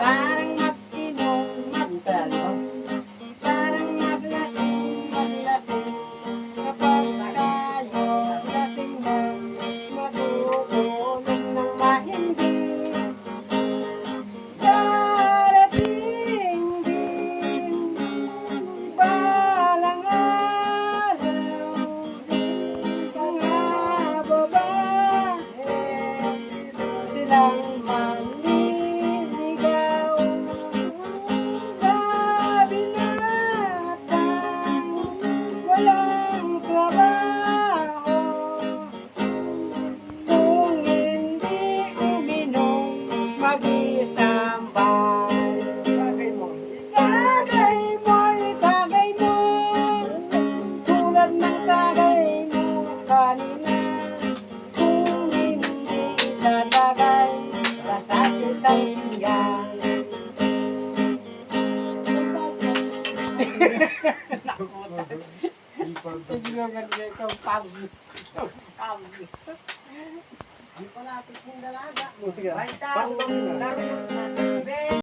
Bang, at inom, magdalong. lang Tulungan niya itong pag. Pag. Di pala ating dalaga. Oh, sige. Basta. Basta.